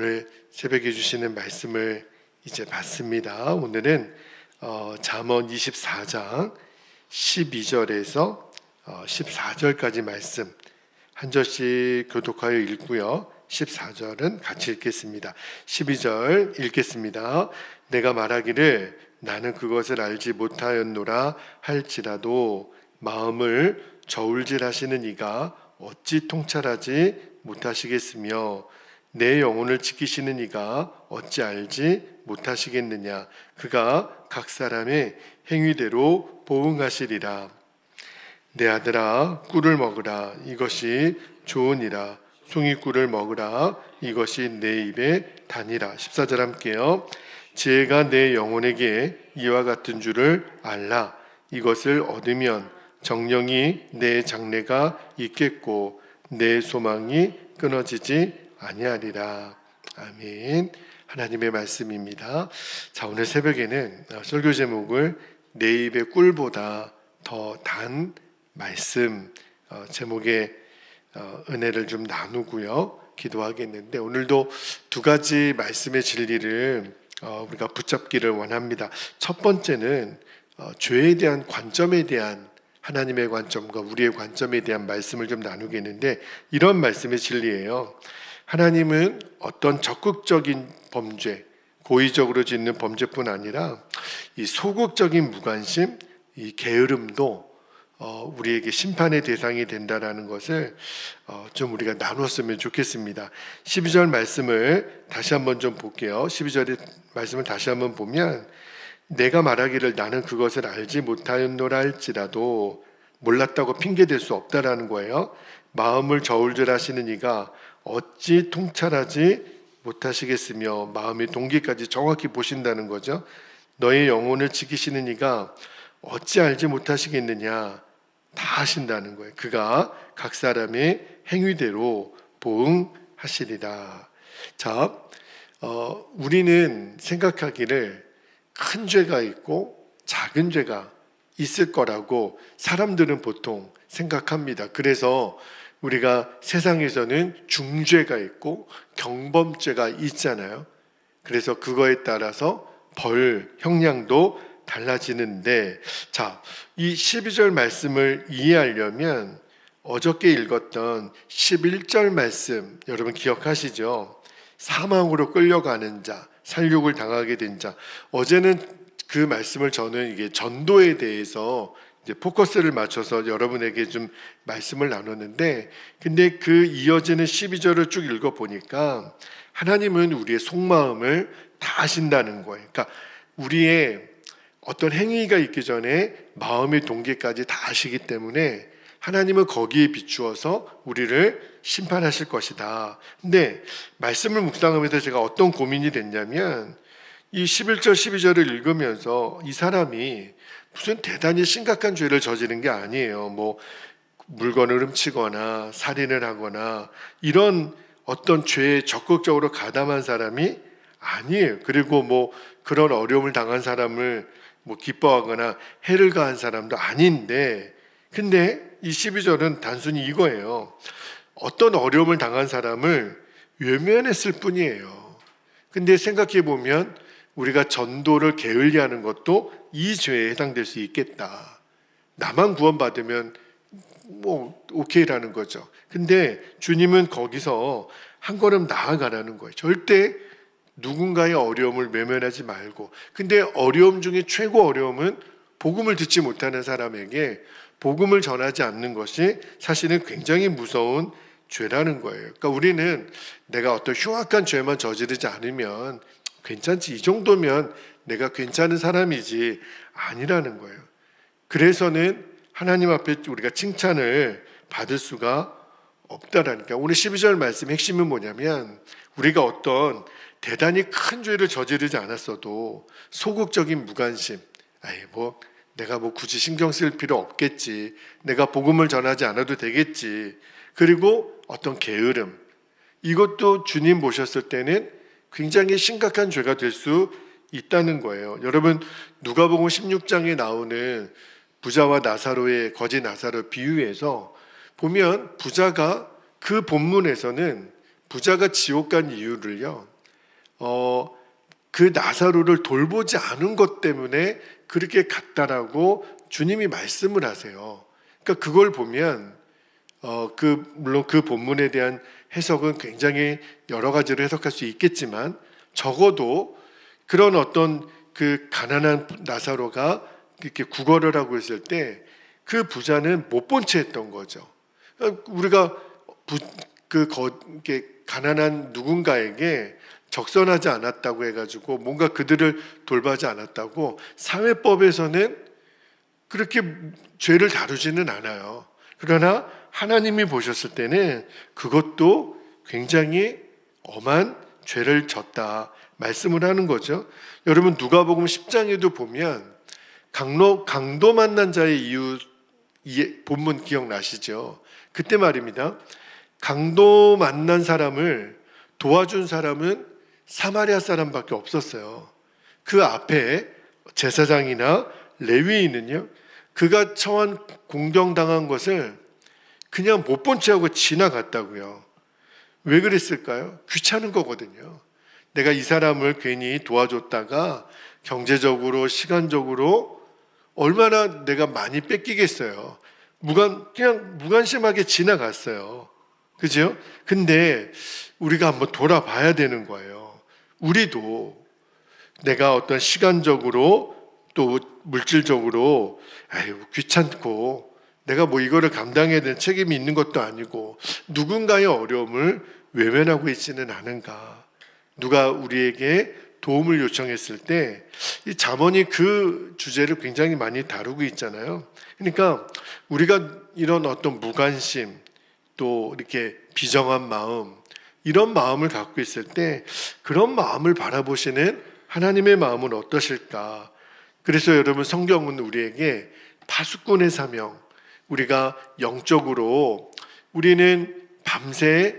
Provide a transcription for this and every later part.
오늘 새벽에 주시는 말씀을 이제 받습니다. 오늘은 어, 잠언 24장 12절에서 어, 14절까지 말씀 한 절씩 교독하여 읽고요. 14절은 같이 읽겠습니다. 12절 읽겠습니다. 내가 말하기를 나는 그것을 알지 못하였노라 할지라도 마음을 저울질하시는 이가 어찌 통찰하지 못하시겠으며 내 영혼을 지키시는 이가 어찌 알지 못하시겠느냐? 그가 각 사람의 행위대로 보응하시리라. 내 아들아 꿀을 먹으라. 이것이 좋으니라. 송이 꿀을 먹으라. 이것이 내 입에 다니라. 14절 함께요. 지혜가 내 영혼에게 이와 같은 줄을 알라. 이것을 얻으면 정령이 내 장래가 있겠고 내 소망이 끊어지지 아니하리라 아멘 하나님의 말씀입니다 자 오늘 새벽에는 설교 제목을 내 입의 꿀보다 더 단 말씀 어, 제목의 어, 은혜를 좀 나누고요 기도하겠는데 오늘도 두 가지 말씀의 진리를 어, 우리가 붙잡기를 원합니다. 첫 번째는 어, 죄에 대한 관점에 대한 하나님의 관점과 우리의 관점에 대한 말씀을 좀 나누겠는데 이런 말씀의 진리예요. 하나님은 어떤 적극적인 범죄, 고의적으로 짓는 범죄뿐 아니라 이 소극적인 무관심, 이 게으름도 어, 우리에게 심판의 대상이 된다라는 것을 어, 좀 우리가 나눴으면 좋겠습니다. 12절 말씀을 다시 한번 좀 볼게요. 12절의 말씀을 다시 한번 보면 내가 말하기를 나는 그것을 알지 못하였노라 할지라도 몰랐다고 핑계 댈 수 없다라는 거예요. 마음을 저울질하시는 이가 어찌 통찰하지 못하시겠으며 마음의 동기까지 정확히 보신다는 거죠. 너의 영혼을 지키시는 이가 어찌 알지 못하시겠느냐 다 하신다는 거예요. 그가 각 사람의 행위대로 보응하시리라. 자, 어, 우리는 생각하기를 큰 죄가 있고 작은 죄가 있을 거라고 사람들은 보통 생각합니다. 그래서 우리가 세상에서는 중죄가 있고 경범죄가 있잖아요. 그래서 그거에 따라서 벌 형량도 달라지는데 자, 이 12절 말씀을 이해하려면 어저께 읽었던 11절 말씀 여러분 기억하시죠? 사망으로 끌려가는 자, 살육을 당하게 된 자. 어제는 그 말씀을 저는 이게 전도에 대해서 포커스를 맞춰서 여러분에게 좀 말씀을 나눴는데 근데 그 이어지는 12절을 쭉 읽어 보니까 하나님은 우리의 속마음을 다 아신다는 거예요. 그러니까 우리의 어떤 행위가 있기 전에 마음의 동기까지 다 아시기 때문에 하나님은 거기에 비추어서 우리를 심판하실 것이다. 근데 말씀을 묵상하면서 제가 어떤 고민이 됐냐면 이 11절 12절을 읽으면서 이 사람이 무슨 대단히 심각한 죄를 저지른 게 아니에요. 뭐 물건을 훔치거나 살인을 하거나 이런 어떤 죄에 적극적으로 가담한 사람이 아니에요. 그리고 뭐 그런 어려움을 당한 사람을 뭐 기뻐하거나 해를 가한 사람도 아닌데 근데 이 12절은 단순히 이거예요. 어떤 어려움을 당한 사람을 외면했을 뿐이에요. 근데 생각해 보면 우리가 전도를 게을리하는 것도 이 죄에 해당될 수 있겠다. 나만 구원받으면 뭐 오케이라는 거죠. 근데 주님은 거기서 한 걸음 나아가라는 거예요. 절대 누군가의 어려움을 외면하지 말고. 근데 어려움 중에 최고 어려움은 복음을 듣지 못하는 사람에게 복음을 전하지 않는 것이 사실은 굉장히 무서운 죄라는 거예요. 그러니까 우리는 내가 어떤 흉악한 죄만 저지르지 않으면 괜찮지. 이 정도면 내가 괜찮은 사람이지 아니라는 거예요. 그래서는 하나님 앞에 우리가 칭찬을 받을 수가 없다라니까. 오늘 12절 말씀 핵심은 뭐냐면 우리가 어떤 대단히 큰 죄를 저지르지 않았어도 소극적인 무관심, 아이 뭐 내가 뭐 굳이 신경 쓸 필요 없겠지. 내가 복음을 전하지 않아도 되겠지. 그리고 어떤 게으름. 이것도 주님 보셨을 때는 굉장히 심각한 죄가 될 수 있다는 거예요. 여러분 누가복음 16장에 나오는 부자와 나사로의 거지 나사로 비유에서 보면 부자가 그 본문에서는 부자가 지옥 간 이유를요. 어, 그 나사로를 돌보지 않은 것 때문에 그렇게 갔다라고 주님이 말씀을 하세요. 그러니까 그걸 보면 어, 그 물론 그 본문에 대한 해석은 굉장히 여러 가지로 해석할 수 있겠지만 적어도 그런 어떤 그 가난한 나사로가 이렇게 구걸을 하고 있을 때 그 부자는 못 본 채 했던 거죠. 우리가 부, 그 거, 이렇게 가난한 누군가에게 적선하지 않았다고 해가지고 뭔가 그들을 돌봐지 않았다고 사회법에서는 그렇게 죄를 다루지는 않아요. 그러나 하나님이 보셨을 때는 그것도 굉장히 엄한 죄를 졌다 말씀을 하는 거죠. 여러분 누가복음 10장에도 보면 강로 강도 만난 자의 이유 이 본문 기억나시죠? 그때 말입니다. 강도 만난 사람을 도와준 사람은 사마리아 사람밖에 없었어요. 그 앞에 제사장이나 레위인은요, 그가 처한 공경당한 것을 그냥 못본 채하고 지나갔다고요. 왜 그랬을까요? 귀찮은 거거든요. 내가 이 사람을 괜히 도와줬다가 경제적으로, 시간적으로 얼마나 내가 많이 뺏기겠어요. 무관, 그냥 무관심하게 지나갔어요. 그죠? 근데 우리가 한번 돌아봐야 되는 거예요. 우리도 내가 어떤 시간적으로 또 물질적으로 아유 귀찮고 내가 뭐 이거를 감당해야 될 책임이 있는 것도 아니고 누군가의 어려움을 외면하고 있지는 않은가. 누가 우리에게 도움을 요청했을 때 이 잠언이 그 주제를 굉장히 많이 다루고 있잖아요. 그러니까 우리가 이런 어떤 무관심 또 이렇게 비정한 마음 이런 마음을 갖고 있을 때 그런 마음을 바라보시는 하나님의 마음은 어떠실까? 그래서 여러분 성경은 우리에게 파수꾼의 사명 우리가 영적으로 우리는 밤새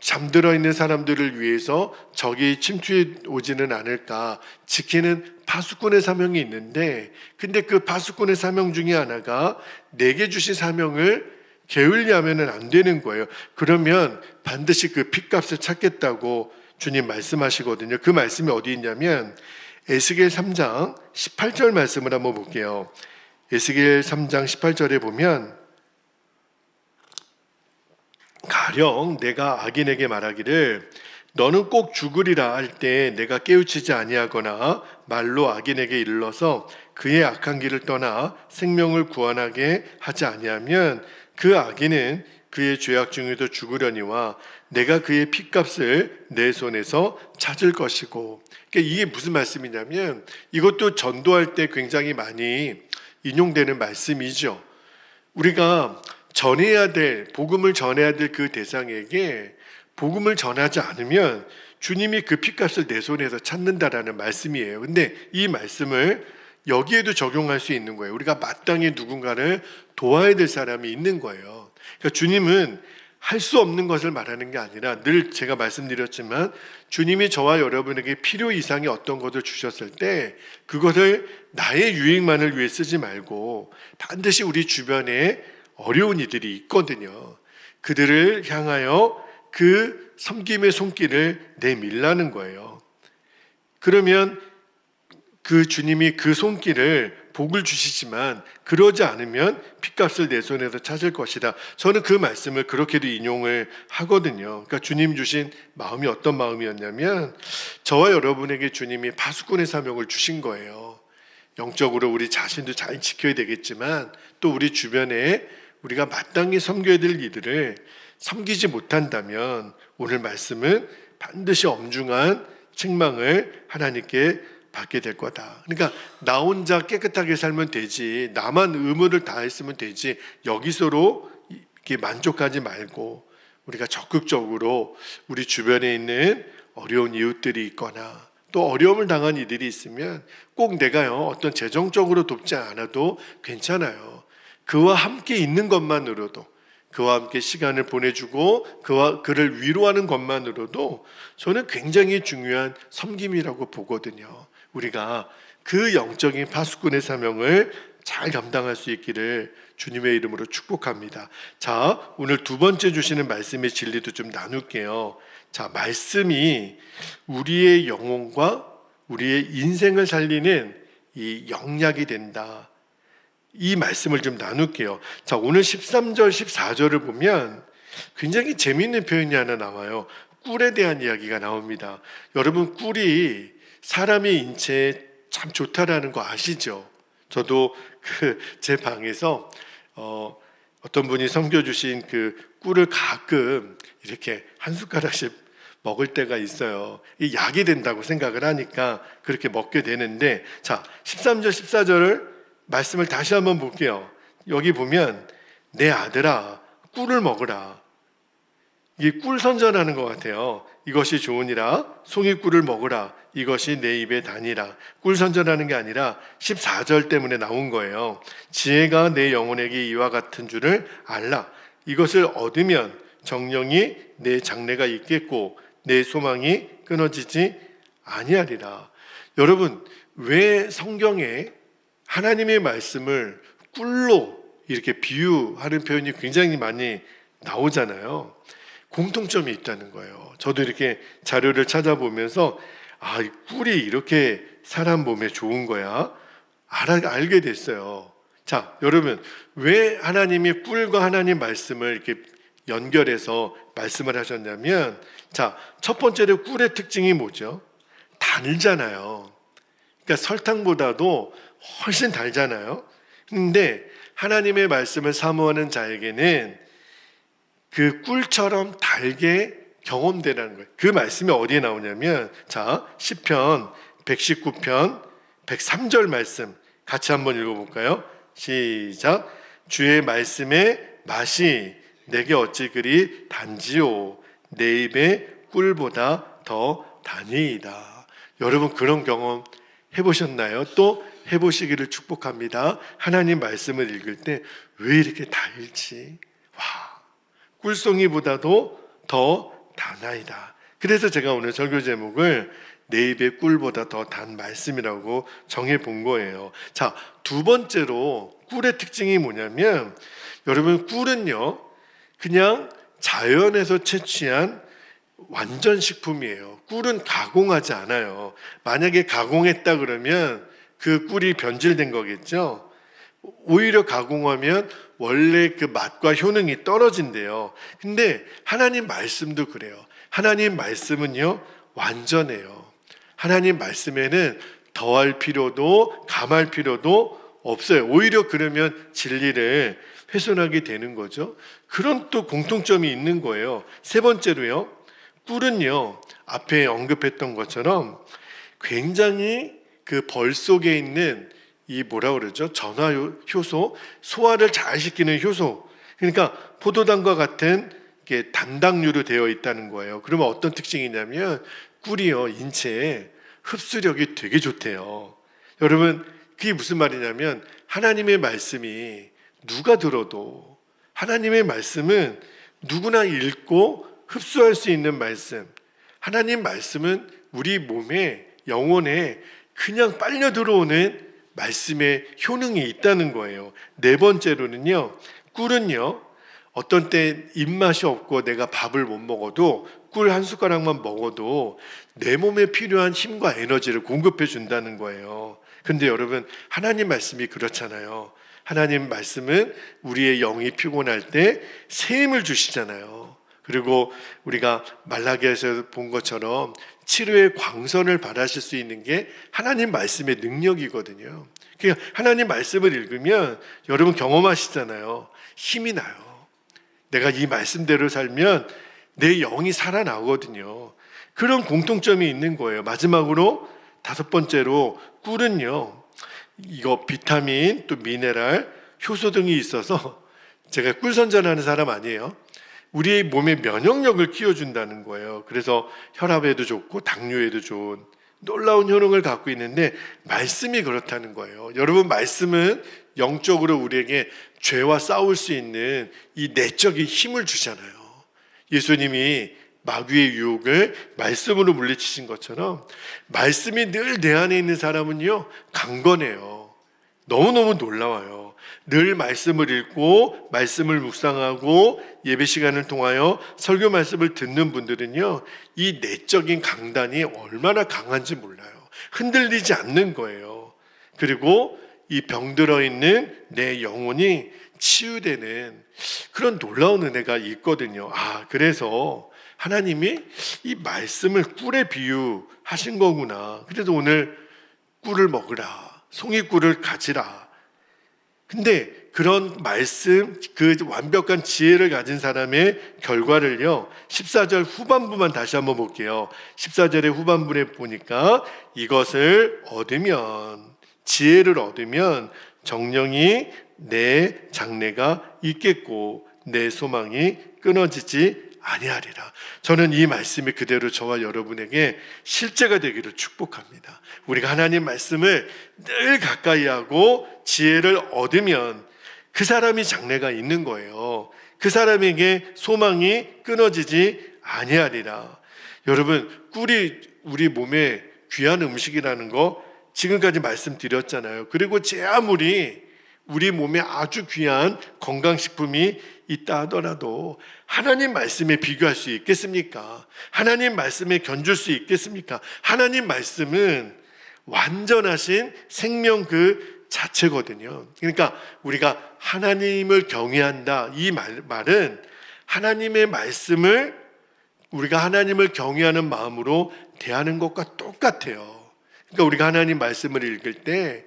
잠들어 있는 사람들을 위해서 적이 침투해 오지는 않을까 지키는 파수꾼의 사명이 있는데 근데 그 파수꾼의 사명 중에 하나가 내게 주신 사명을 게을리하면은 안 되는 거예요. 그러면 반드시 그 핏값을 찾겠다고 주님 말씀하시거든요. 그 말씀이 어디 있냐면 에스겔 3장 18절 말씀을 한번 볼게요. 에스겔 3장 18절에 보면 가령 내가 악인에게 말하기를 너는 꼭 죽으리라 할 때 내가 깨우치지 아니하거나 말로 악인에게 일러서 그의 악한 길을 떠나 생명을 구원하게 하지 아니하면 그 악인은 그의 죄악 중에도 죽으려니와 내가 그의 핏값을 내 손에서 찾을 것이고. 그러니까 이게 무슨 말씀이냐면 이것도 전도할 때 굉장히 많이 인용되는 말씀이죠. 우리가 전해야 될 복음을 전해야 될 그 대상에게 복음을 전하지 않으면 주님이 그 핏값을 내 손에서 찾는다라는 말씀이에요. 근데 이 말씀을 여기에도 적용할 수 있는 거예요. 우리가 마땅히 누군가를 도와야 될 사람이 있는 거예요. 그러니까 주님은 할 수 없는 것을 말하는 게 아니라 늘 제가 말씀드렸지만 주님이 저와 여러분에게 필요 이상의 어떤 것을 주셨을 때 그것을 나의 유익만을 위해 쓰지 말고 반드시 우리 주변에 어려운 이들이 있거든요. 그들을 향하여 그 섬김의 손길을 내밀라는 거예요. 그러면 그 주님이 그 손길을 복을 주시지만 그러지 않으면 핏값을 내 손에서 찾을 것이다. 저는 그 말씀을 그렇게도 인용을 하거든요. 그러니까 주님 주신 마음이 어떤 마음이었냐면 저와 여러분에게 주님이 파수꾼의 사명을 주신 거예요. 영적으로 우리 자신도 잘 지켜야 되겠지만 또 우리 주변에 우리가 마땅히 섬겨야 될 이들을 섬기지 못한다면 오늘 말씀은 반드시 엄중한 책망을 하나님께 받게 될 거다. 그러니까 나 혼자 깨끗하게 살면 되지, 나만 의무를 다했으면 되지, 여기서로 이렇게 만족하지 말고 우리가 적극적으로 우리 주변에 있는 어려운 이웃들이 있거나 또 어려움을 당한 이들이 있으면 꼭 내가요 어떤 재정적으로 돕지 않아도 괜찮아요. 그와 함께 있는 것만으로도 그와 함께 시간을 보내주고 그와 그를 위로하는 것만으로도 저는 굉장히 중요한 섬김이라고 보거든요. 우리가 그 영적인 파수꾼의 사명을 잘 감당할 수 있기를 주님의 이름으로 축복합니다. 자, 오늘 두 번째 주시는 말씀의 진리도 좀 나눌게요. 자, 말씀이 우리의 영혼과 우리의 인생을 살리는 이 영약이 된다. 이 말씀을 좀 나눌게요. 자, 오늘 13절, 14절을 보면 굉장히 재미있는 표현이 하나 나와요. 꿀에 대한 이야기가 나옵니다. 여러분, 꿀이 사람의 인체에 참 좋다라는 거 아시죠? 저도 그 제 방에서 어, 어떤 분이 섬겨주신 그 꿀을 가끔 이렇게 한 숟가락씩 먹을 때가 있어요. 이 약이 된다고 생각을 하니까 그렇게 먹게 되는데 자 13절 14절을 말씀을 다시 한번 볼게요. 여기 보면 내 아들아 꿀을 먹으라. 이게 꿀 선전하는 것 같아요. 이것이 좋으니라 송이꿀을 먹으라. 이것이 내 입에 다니라. 꿀 선전하는 게 아니라 14절 때문에 나온 거예요. 지혜가 내 영혼에게 이와 같은 줄을 알라. 이것을 얻으면 정령이 내 장래가 있겠고 내 소망이 끊어지지 아니하리라. 여러분, 왜 성경에 하나님의 말씀을 꿀로 이렇게 비유하는 표현이 굉장히 많이 나오잖아요. 공통점이 있다는 거예요. 저도 이렇게 자료를 찾아보면서 아, 이 꿀이 이렇게 사람 몸에 좋은 거야. 알아, 알게 됐어요. 자, 여러분, 왜 하나님이 꿀과 하나님 말씀을 이렇게 연결해서 말씀을 하셨냐면, 자, 첫 번째로 꿀의 특징이 뭐죠? 달잖아요. 그러니까 설탕보다도 훨씬 달잖아요. 근데 하나님의 말씀을 사모하는 자에게는 그 꿀처럼 달게 경험되라는 거예요. 그 말씀이 어디에 나오냐면 자, 시편 119편 103절 말씀 같이 한번 읽어 볼까요? 시작. 주의 말씀의 맛이 내게 어찌 그리 단지요 내 입에 꿀보다 더 다니이다. 여러분 그런 경험 해 보셨나요? 또 해보시기를 축복합니다. 하나님 말씀을 읽을 때 왜 이렇게 달지? 와, 꿀송이보다도 더 다나이다. 그래서 제가 오늘 설교 제목을 내 입의 꿀보다 더 단 말씀이라고 정해 본 거예요. 자, 두 번째로 꿀의 특징이 뭐냐면 여러분 꿀은요. 그냥 자연에서 채취한 완전 식품이에요. 꿀은 가공하지 않아요. 만약에 가공했다 그러면 그 꿀이 변질된 거겠죠. 오히려 가공하면 원래 그 맛과 효능이 떨어진대요. 근데 하나님 말씀도 그래요. 하나님 말씀은요, 완전해요. 하나님 말씀에는 더할 필요도 감할 필요도 없어요. 오히려 그러면 진리를 훼손하게 되는 거죠. 그런 또 공통점이 있는 거예요. 세 번째로요, 꿀은요, 앞에 언급했던 것처럼 굉장히 그 벌 속에 있는 이 뭐라 그러죠? 전화 효소, 소화를 잘 시키는 효소. 그러니까 포도당과 같은 게 단당류로 되어 있다는 거예요. 그러면 어떤 특징이냐면 꿀이요 인체에 흡수력이 되게 좋대요. 여러분 그게 무슨 말이냐면 하나님의 말씀이 누가 들어도 하나님의 말씀은 누구나 읽고 흡수할 수 있는 말씀. 하나님 말씀은 우리 몸에 영혼에 그냥 빨려 들어오는 말씀의 효능이 있다는 거예요. 네 번째로는요, 꿀은요, 어떤 때 입맛이 없고 내가 밥을 못 먹어도 꿀 한 숟가락만 먹어도 내 몸에 필요한 힘과 에너지를 공급해 준다는 거예요. 근데 여러분, 하나님 말씀이 그렇잖아요. 하나님 말씀은 우리의 영이 피곤할 때새 힘을 주시잖아요. 그리고 우리가 말라기에서 본 것처럼 치료의 광선을 바라실 수 있는 게 하나님 말씀의 능력이거든요. 그러니까 하나님 말씀을 읽으면 여러분 경험하시잖아요. 힘이 나요. 내가 이 말씀대로 살면 내 영이 살아나거든요. 그런 공통점이 있는 거예요. 마지막으로 다섯 번째로 꿀은요. 이거 비타민 또 미네랄 효소 등이 있어서 제가 꿀 선전하는 사람 아니에요. 우리 몸의 면역력을 키워준다는 거예요. 그래서 혈압에도 좋고 당뇨에도 좋은 놀라운 효능을 갖고 있는데 말씀이 그렇다는 거예요. 여러분 말씀은 영적으로 우리에게 죄와 싸울 수 있는 이 내적인 힘을 주잖아요. 예수님이 마귀의 유혹을 말씀으로 물리치신 것처럼 말씀이 늘 내 안에 있는 사람은요 강건해요. 너무너무 놀라워요. 늘 말씀을 읽고 말씀을 묵상하고 예배 시간을 통하여 설교 말씀을 듣는 분들은요. 이 내적인 강단이 얼마나 강한지 몰라요. 흔들리지 않는 거예요. 그리고 이 병들어 있는 내 영혼이 치유되는 그런 놀라운 은혜가 있거든요. 아, 그래서 하나님이 이 말씀을 꿀에 비유하신 거구나. 그래서 오늘 꿀을 먹으라. 송이꿀을 가지라. 근데 그런 말씀, 그 완벽한 지혜를 가진 사람의 결과를요, 14절 후반부만 다시 한번 볼게요. 14절의 후반부에 보니까 이것을 얻으면, 지혜를 얻으면 정령이 내 장래가 있겠고, 내 소망이 끊어지지 아니하리라. 저는 이 말씀이 그대로 저와 여러분에게 실제가 되기를 축복합니다. 우리가 하나님 말씀을 늘 가까이 하고 지혜를 얻으면 그 사람이 장래가 있는 거예요. 그 사람에게 소망이 끊어지지 아니하리라. 여러분, 꿀이 우리 몸에 귀한 음식이라는 거 지금까지 말씀드렸잖아요. 그리고 제 아무리 우리 몸에 아주 귀한 건강식품이 있다 하더라도 하나님 말씀에 비교할 수 있겠습니까? 하나님 말씀에 견줄 수 있겠습니까? 하나님 말씀은 완전하신 생명 그 자체거든요. 그러니까 우리가 하나님을 경외한다 이 말, 말은 하나님의 말씀을 우리가 하나님을 경외하는 마음으로 대하는 것과 똑같아요. 그러니까 우리가 하나님 말씀을 읽을 때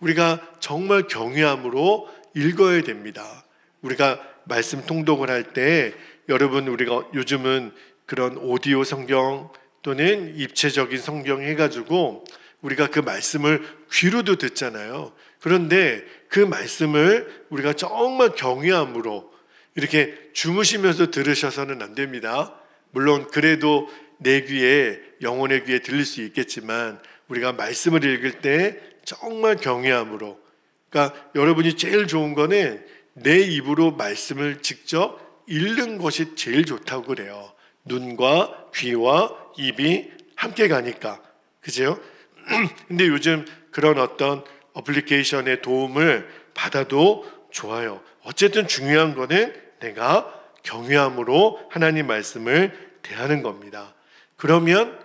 우리가 정말 경외함으로 읽어야 됩니다. 우리가 말씀 통독을 할 때 여러분 우리가 요즘은 그런 오디오 성경 또는 입체적인 성경 해가지고 우리가 그 말씀을 귀로도 듣잖아요. 그런데 그 말씀을 우리가 정말 경외함으로 이렇게 주무시면서 들으셔서는 안 됩니다. 물론 그래도 내 귀에 영혼의 귀에 들릴 수 있겠지만 우리가 말씀을 읽을 때 정말 경외함으로 그러니까 여러분이 제일 좋은 거는 내 입으로 말씀을 직접 읽는 것이 제일 좋다고 그래요. 눈과 귀와 입이 함께 가니까. 그죠? 근데 요즘 그런 어떤 어플리케이션의 도움을 받아도 좋아요. 어쨌든 중요한 거는 내가 경외함으로 하나님 말씀을 대하는 겁니다. 그러면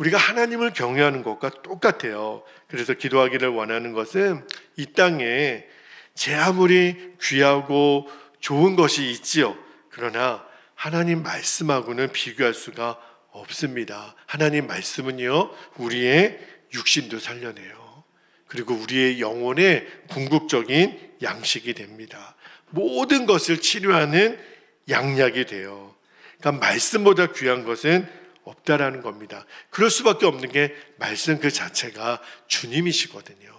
우리가 하나님을 경외하는 것과 똑같아요. 그래서 기도하기를 원하는 것은 이 땅에 제 아무리 귀하고 좋은 것이 있지요. 그러나 하나님 말씀하고는 비교할 수가 없습니다. 하나님 말씀은요, 우리의 육신도 살려내요. 그리고 우리의 영혼의 궁극적인 양식이 됩니다. 모든 것을 치료하는 양약이 돼요. 그러니까 말씀보다 귀한 것은 없다라는 겁니다. 그럴 수밖에 없는 게 말씀 그 자체가 주님이시거든요.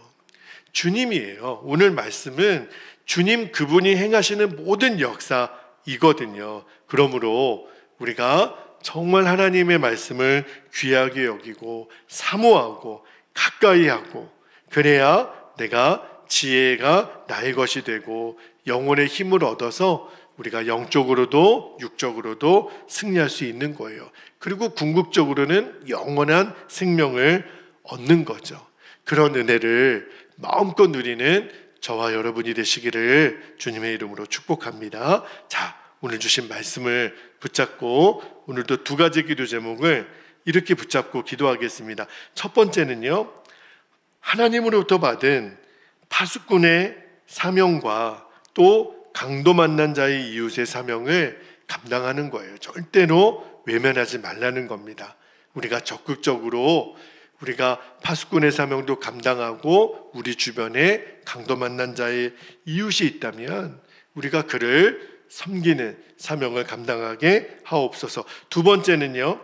주님이에요. 오늘 말씀은 주님 그분이 행하시는 모든 역사이거든요. 그러므로 우리가 정말 하나님의 말씀을 귀하게 여기고 사모하고 가까이 하고 그래야 내가 지혜가 나의 것이 되고 영혼의 힘을 얻어서 우리가 영적으로도 육적으로도 승리할 수 있는 거예요. 그리고 궁극적으로는 영원한 생명을 얻는 거죠. 그런 은혜를 마음껏 누리는 저와 여러분이 되시기를 주님의 이름으로 축복합니다. 자, 오늘 주신 말씀을 붙잡고 오늘도 두 가지 기도 제목을 이렇게 붙잡고 기도하겠습니다. 첫 번째는요. 하나님으로부터 받은 파수꾼의 사명과 또 강도 만난 자의 이웃의 사명을 감당하는 거예요. 절대로 외면하지 말라는 겁니다. 우리가 적극적으로 우리가 파수꾼의 사명도 감당하고 우리 주변에 강도 만난 자의 이웃이 있다면 우리가 그를 섬기는 사명을 감당하게 하옵소서. 두 번째는요.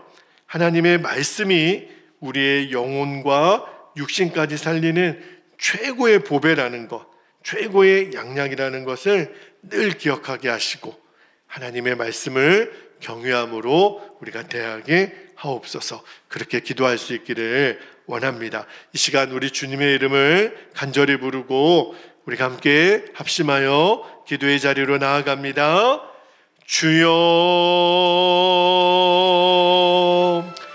하나님의 말씀이 우리의 영혼과 육신까지 살리는 최고의 보배라는 것, 최고의 양약이라는 것을 늘 기억하게 하시고 하나님의 말씀을 경외함으로 우리가 대하게 하옵소서 그렇게 기도할 수 있기를 원합니다. 이 시간 우리 주님의 이름을 간절히 부르고 우리가 함께 합심하여 기도의 자리로 나아갑니다. 주여